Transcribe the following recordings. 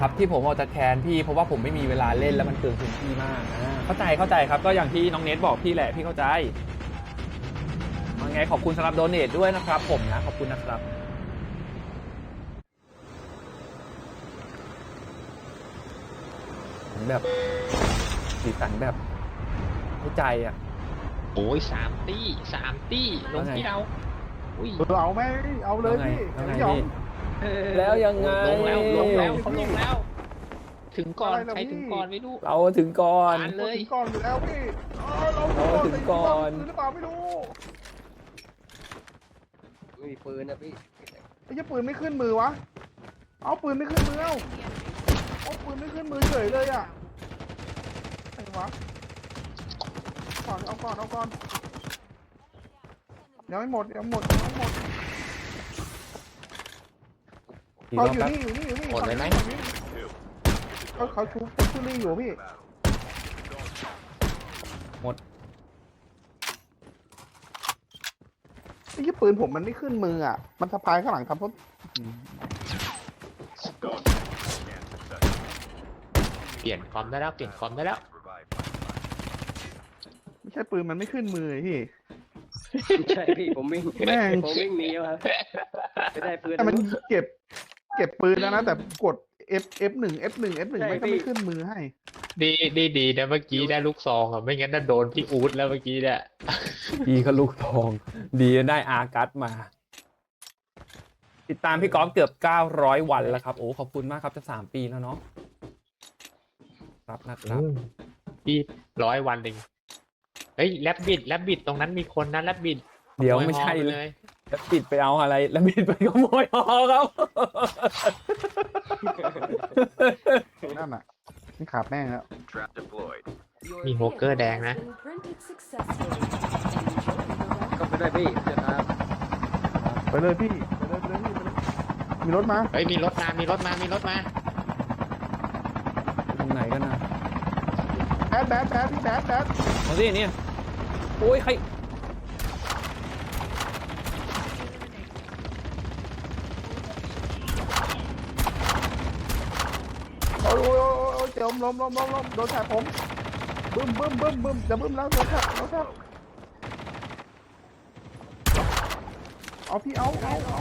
ครับที่ผมออกจะแคนพี่เพราะว่าผมไม่มีเวลาเล่นแล้วมันเกินพื้นที่มากอ่าเข้าใจเข้าใจครับก็อย่างที่น้องเนทบอกพี่แหละพี่เข้าใจยังไงขอบคุณสำหรับโดเนทด้วยนะครับ ผมนะขอบคุณนะครับผมแบบสีสันแบบเข้าใจอะ โอ้ยสามตี้สามตี้ลงที่เราอุ้ย เออเอาไหมเอาเลยแล้วไงพี่แล้วไงไม่ยอมพี่เออ แล้วยังไง ลงแล้วลงแล้วเขาลงแล้ว ถึงก่อนอะไรล่ะใครพี่ถึงก่อนไม่รู้ เราถึงก่อนอ่านเราถึงก่อนอยู่แล้วพี่เออเราเราถึงก่อนปืนหรือเปล่าไม่รู้ไม่มีปืนนะพี่ไอ้เหี้ยปืนไม่ขึ้นมือวะ เอาปืนไม่ขึ้นมือเอาเอาปืนไม่ขึ้นมือเฉยเลยอะไอ้วะก่อนเอาก่อนเอาก่อนยังไม่หมดยังไม่หมดยังไม่หมดอีก เขารอบอยู่แป๊บนี่อยู่นี่อยู่นี่หมดเลยไหมฝั่งนี้เขาเขาชูชูนี่อยู่พี่หมด ไอ้ยี่ปืนผมมันไม่ขึ้นมืออะ มันสะพายข้างหลังทำเพราะเปลี่ยนคอมได้แล้วเปลี่ยนคอมได้แล้ว ไม่ใช่ปืนมันไม่ขึ้นมือพี่ไม่ใช่พี่ผมวิ่งแม่ง ผมวิ่งหนีมาไม่ได้ปืนแต่มันเก็บ เก็บปืนแล้วนะ แต่กด F F หนึ่ง F หนึ่ง F หนึ่งใช่มันก็พี่ไม่ขึ้นมือให้ ดีดีดีนะเมื่อกี้ได้ลูกซองอะไม่งั้นน่ะโดนพี่อูดแล้วเมื่อกี้เนี่ยดีก็ลูกทอง ดีได้อากัสมา ติดตามพี่กอล์ฟเกือบ 900 วันแล้วครับ โอ้ ขอบคุณมากครับ จะ 3 ปีแล้วเนาะครับนะครับ พี่ร้อยวันเองเฮ้ยแลบบิดแลบบิดตรงนั้นมีคนนะแลบบิด เดี๋ยวไม่ใช่เลย แล้วปิดไปเอาอะไร แล้วปิดไปขโมยหอครับ นั่นอะนี่ขาดแม่งแล้ว Trap deployed. มีโฮเกอร์แดงนะ ก็ไปได้พี่เดี๋ยวครับไปเลยพี่ไปเลยไปเลยพี่ไปเลยมีรถมาเฮ้ยมีรถมา มีรถมา มีรถมา ตรงไหนกันนะแบดแบดแบดพี่แบดแบดมาสิเนี่ยโอ้ยใคร โอ้ยโอ้ยโอ้ยโอ้ยเจ็บล้มล้มล้มล้มโดนแฉผมบึ้มบึ้มบึ้มบึ้มจะบึ้มแล้วโดนแฉโดนแฉเอาพี่เอาเอาเอา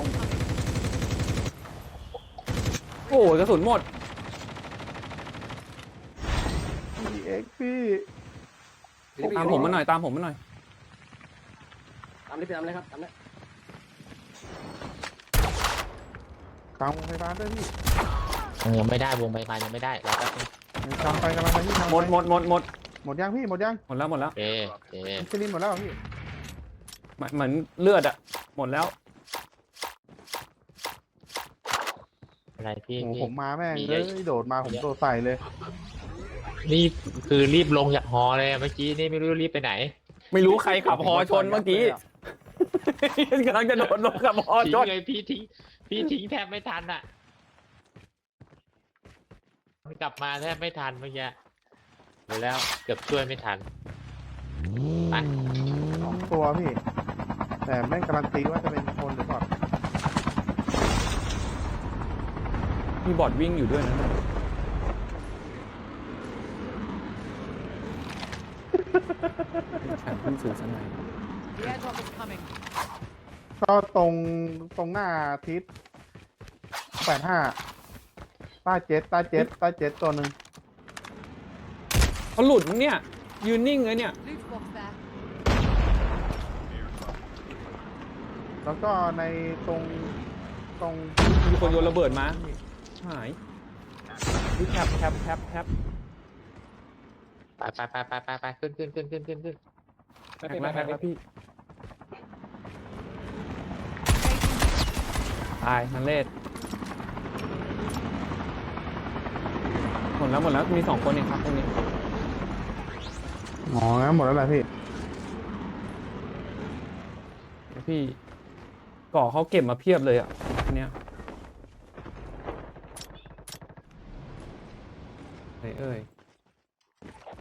โอ้ยกระสุนหมดพี่เอ็กซ์พี่ตามผมมาหน่อยตามผมมาหน่อยตามนี้ไปตามเลยครับตามนี้กลางโรงพยาบาลด้วยพี่ยังไม่ได้วงไปมายังไม่ได้รอแป๊บนึง กลางไปกำลังไปพี่กำลังหมดหมดหมดหมดหมดยังพี่หมดยังหมดแล้วหมดแล้วเอ๊ะเอ๊ะซิลินหมดแล้วเหรอพี่เหมือนเหมือนเลือดอะหมดแล้วอะไรพี่โอ้โหพี่ ผมมาแม่งมีเลเยยอะโดดมาผมโดดใส่เลยรีบคือรีบลงจากฮอเลยอะเมื่อกี้นี่ไม่รู้รีบไปไหนไม่รู้ใครขับฮอชนเมื่อกี้กำลังจะโดดลงขับฮอทิ้ชงนเลยพี่ทิ้งพี่ทิ้งแทบไม่ทันอะ กลับมาแทบไม่ทันเมื่อกี้เดี๋ยวแล้วเกือบช่วยไม่ทันไปสองตัวพี่ แต่แม่งการันตีว่าจะเป็นคนหรือเปล่ามีบอดวิ่งอยู่ด้วยนะแข่งขึ้นสื่อสนาย The airdrop is coming. ก็ตรงตรงหน้าทิศแปดห้า ใต้เจ็ดใต้เจ็ดใต้เจ็ดตัวหนึ่งเขาหลุดมั้งเนี่ย ยืนนิ่งเลยเนี่ย Loot box there. แล้วก็ในตรงตรงมีคนโยนระเบิดมา หายวิแคปแคปแคปแคปไปไปไปไปไปไปขึ้นขึ้นขึ้นขึ้นขึ้นขึ้น แคปแล้วแคปแล้วพี่ ตายนันเลศ หมดแล้วหมดแล้วมีสองคนเองครับตรงนี้อ๋องั้นหมดแล้วแหละพี่เดี๋ยวพี่ก่อเขาเก็บมาเพียบเลยอะอันเนี้ยไหนเอ้ย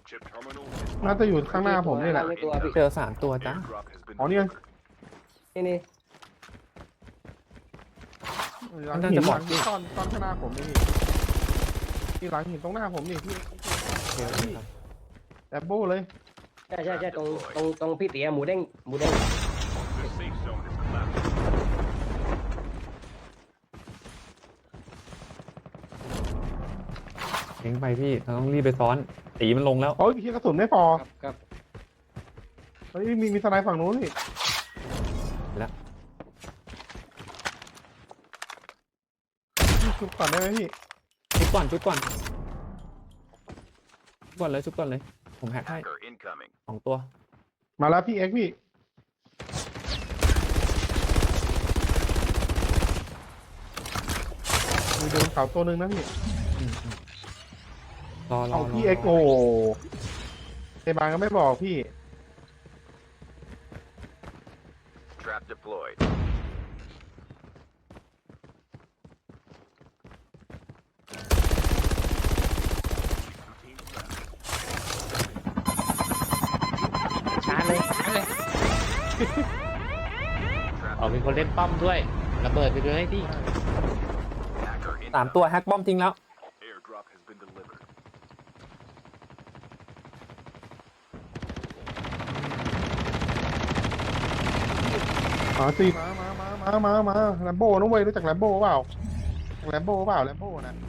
Chip terminal. น่าจะอยู่ข้างหน้าผมนี่แหละ ไม่ตัวพี่เจอสามตัวจ้ะ Airdrop has been อ๋อเนี่ยนี่นี่น่าจะบอกหินตอนตอนข้างหน้าผมนี่ ที่หลังหินตรงหน้าผมนี่พี่โอเคโอเคครับแต่โบ้เลยใช่ใช่ใช่ตรงตรงตรงพี่เตี๋ยหมูเด้งหมูเด้ง The safe zone is collapsing. เล้งไปพี่เราต้องรีบไปซ้อน ตีมันลงแล้ว โอ้ยพี่กระสุนไม่พอครับครับเฮ้ยมีมีสไนด์ฝั่งนู้นนี่แล้ว พี่ชุบก่อนได้ไหมพี่ ชุบก่อนชุบก่อนชุบก่อนเลยชุบก่อนเลย ผมแฮกให้ Hacker incoming. สองตัว มาแล้วพี่เอ็กซ์พี่ มีโดนเขาตัวหนึ่งนะพี่ อืมอืมรอรอเอารพี่รเอ็กซ์โอ้เตบานก็ไม่บอกพี่ Trap deployed. ชาร์จเลยชาร์จเลย เอามีคนเล่นป้อมด้วยระเบิดไปเลยดิ Hacker สามตัว incoming. แฮกป้อมทิ้งแล้ว Airdrop has been delivered. มาสิมามามามามามาแลมโบ้นะเว้ยรู้จักแลมโบ้เปล่าแลมโบ้เปล่าแลมโบ้นะมานะ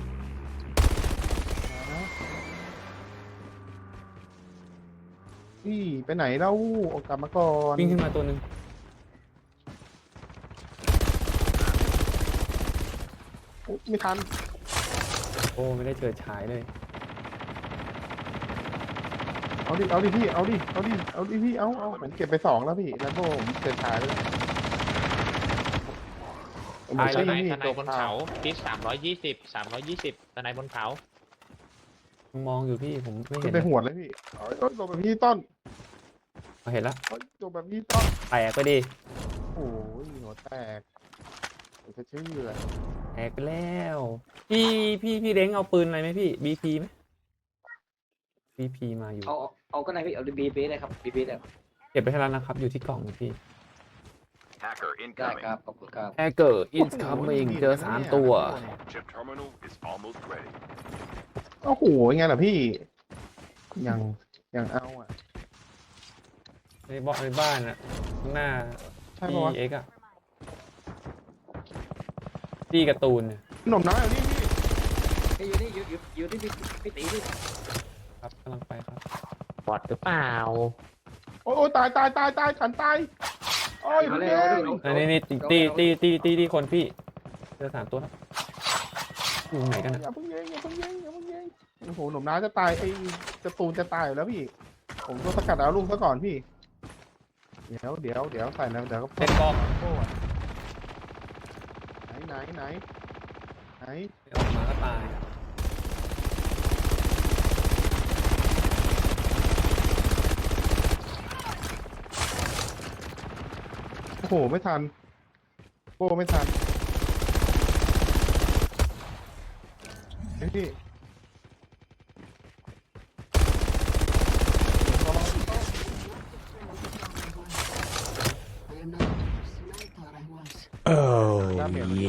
พี่ไปไหนเล่าออกกลับมาก่อนวิ่งขึ้นมาตัวหนึ่งอุ๊ยไม่ทันโอ้ไม่ได้เจอฉายเลย เอาดิเอาดิพี่เอาดิเอาดิเอาดิพี่เอาเอาผมเก็บไปสองแล้วพี่แลมโบ้ผมเกิดขายไปแล้วผมตายทเลยนายพี่ทนายบนเขาทิศสามร้อยยี่สิบสามร้อยยี่สิบทนายบนเขา มองอยู่พี่ผมไม่ขึ้เห็นนไปนะหวดเลยพี่เอาเอ้ยโดนแบบพี่ต้นเห็นแล้วเอ้ยโดนแบบพี่ต้น แตกไปดิโอ้ยหัวแตกผมจะชื่อเลยแตกไปแล้ว พี่พี่พี่เล้งเอาปืนอะไรไหมพี่บีพีไหมบีพีมาอยู่ เอาเอาเอาก็ได้พี่เอาบีบีได้ครับบีบีได้เก็บไปให้แล้วนะครับ อยู่ที่กล่องพี่ Hacker ได้ incoming. ครับขอบคุณครับ แฮกเกอร์อินคัมมิงเจอสามตัว Chip terminal is almost ready. โอ้โหยังไงล่ะพี่ ยังยังเอาอะ ในบ้านในบ้านอะข้างหน้าใช่พี่ปะวะเอ็กอะพี่การ์ตูนเนี่ยขนมน้ำอยู่นี่พี่พี่อยู่นี่อยู่อยู่อยู่ที่พี่พี่ตีนี่ครับกำลังไปครับ บอดหรือเปล่า โอ้ยโอ้ยตายตายตายตายขันตายโอ้ยเอาพี่เลยเอเอาเลยงอันนี้นี่ตีตีตีตีตีตีคนพี่เจอสามตัวแล้วอยู่ไหนกันนะอย่าเพิ่งยิงอย่าเพิ่งยิงอย่าเพิ่งยิง โอ้โหหนุ่มน้าจะตายไอ้จะตูนจะตายอยู่แล้วพี่ ผมต้องสกัดเอาลูกซะก่อนพี่ เดี๋ยวเดี๋ยวเดี๋ยวใส่นะเดี๋ยวก็เล่นกองโอ้ยไหนไหนไหนไหนออกมาก็ตายโอ้โหไม่ทันโอ้ไม่ทันเฮ้ยพี่ เมจมันเย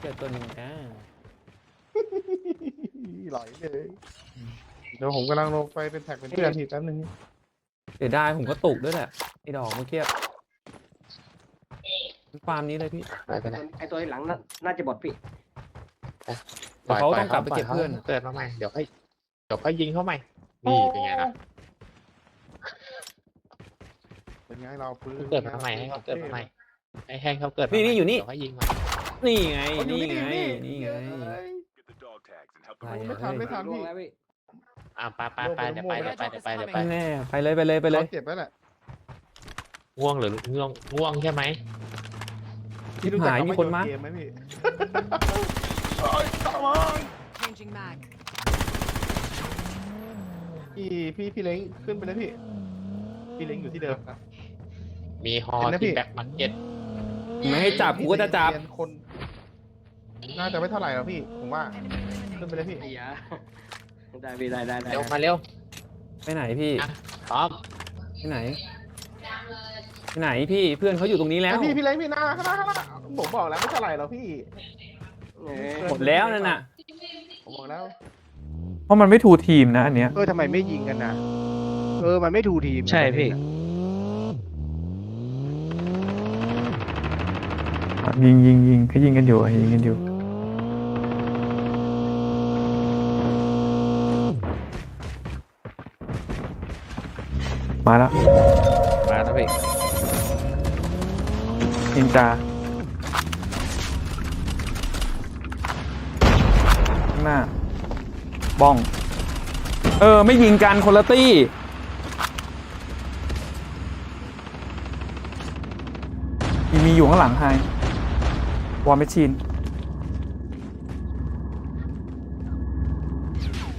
เจอตัวหนึ่งอ่าไหลเลยเดี๋ยวผมกำลังลงไปเป็นแท็กเป็นเพื่อนทีแป๊บนึงเสียดายผมก็ตกด้วยแหละไอ้ดอกเมื่อกี้ฟาร์มนี้เลยพี่ไม่เป็นไรไอตัวหลังน่าน่าจะบอดพี่เดี๋ยวเขาต้องกลับไปเก็บปล่ยเพื่อนเกิดมาใหม่เดี๋ยวค่อยเดี๋ยวค่อยยิงเข้าใหม่นี่เป็นไงล่ะเป็นไงเราปืนเกิดมาใหม่ให้เขาเกิดมาใหม่ ให้ให้เขาเกิดมานี่ใหม่นี่อยู่นี่ เดี๋วค่อยยิงใหม่นี่ไงโอ้ยอยู่นี่ไง นี่นี่ไง Get the dog tags and help อะไร them อะไม่ทันไม่ทันล่วพี่งแล้วพี่ อ่าไปไปไปเดี๋ยวไปเดี๋ยวไปเดี๋ยวไปเดี๋ยวไปแน่ไปเลยไปเลยไปเลยเขาเจ็บแล้วแหละง่วงหรือง่วงง่วงใช่ไหมพี่รู้จักหายคำมีว่าคนมาโยเกมไหมพี่โอ้ยตามมา Changing mag. พี่พี่พี่เล้งขึ้นไปเลยพี่ พี่เล้งอยู่ที่เดิมครับ มีฮอเห็นนะพี่ ที่แบ็คมาร์เก็ต ไม่ให้จับกูก็จะจับ เรียนคน น่าจะไม่เท่าไหร่หรอกพี่ ผมว่า ขึ้นไปเลยพี่ ไอ้ยาได้พี่ได้ได้ได้เร็วมาเร็วไปไหนพี่อะพร้อมไปไหน ไปไหนพี่เพื่อนเขาอยู่ตรงนี้แล้ว พี่พี่เล้งพี่หน้าข้างหน้าข้างหน้าผมบอกแล้วไม่เท่าไหร่หรอกพี่ เออหมดแล้วนั่นน่ะ ผมบอกแล้ว เพราะมันไม่ทูทีมนะอันเนี้ย เออทำไมไม่ยิงกันนะ เออ มันไม่ทูทีมใช่พี่ ยิงยิงยิงเขายิงกันอยู่ยิงกันอยู่ มาแล้วมาแล้วพี่นินจาข้างหน้า บ้อง เออ ไม่ยิงกันคนละตี้มีมีอยู่ข้างหลังไฮ วอร์มชชีน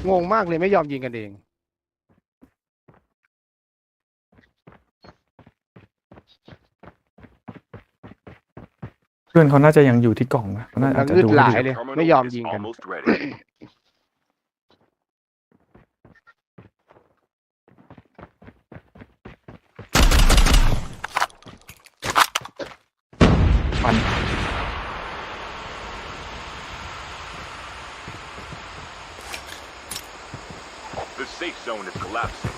งงมากเลยไม่ยอมยิงกันเอง เพื่อนเขาน่าจะยังอยู่ที่กล่องนะเขาน่าแล้อาวจจะงึดดูหลาให้ยดีเลย Terminal ไม่ยอม is ยิงกัน almost ready. ฟัน safe zone is collapsing.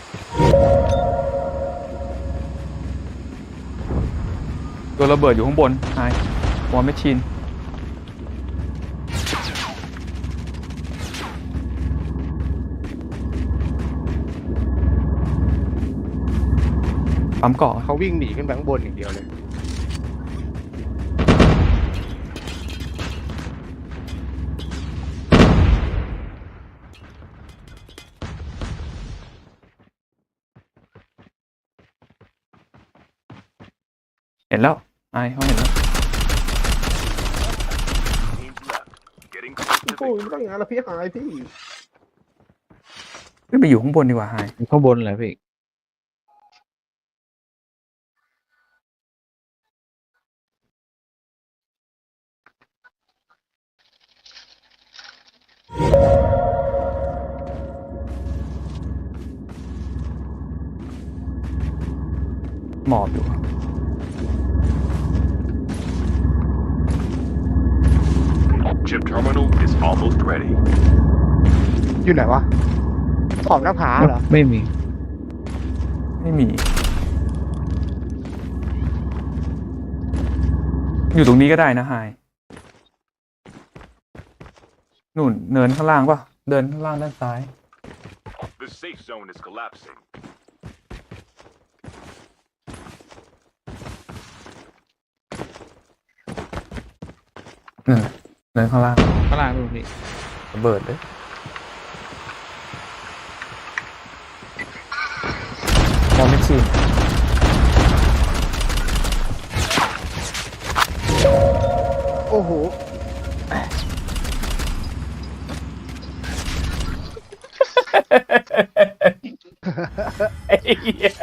ตัวระเบิดอยู่ข้างบนไฮวอร์มชชีนปั๊มเกาะเขาวิ่งหนีขึ้นไปข้างบนอย่างเดียวเลย เห็นแล้วไอเขาเห็นแล้ว Teams left. Getting close to โอ้ย victory. ไม่ต้องอย่างนั้นละพี่หายพี่ขึ้นไปอยู่ข้างบนดีกว่าไฮอยู่ข้างบนเลยพี่หมอบอยู่ almost ready. อยู่ไหนวะขอบหน้าผาเหรอ ไม่มี ไม่มี อยู่ตรงนี้ก็ได้นะไฮนู่นเนินข้างล่างป่ะเดินข้างล่างด้านซ้าย The safe zone is collapsing. นั่นแหละ เนินข้างล่างข้างล่างดูพี่ระเบิดเลยมองไม่ชีนโอ้โห ไอ้เหี้ย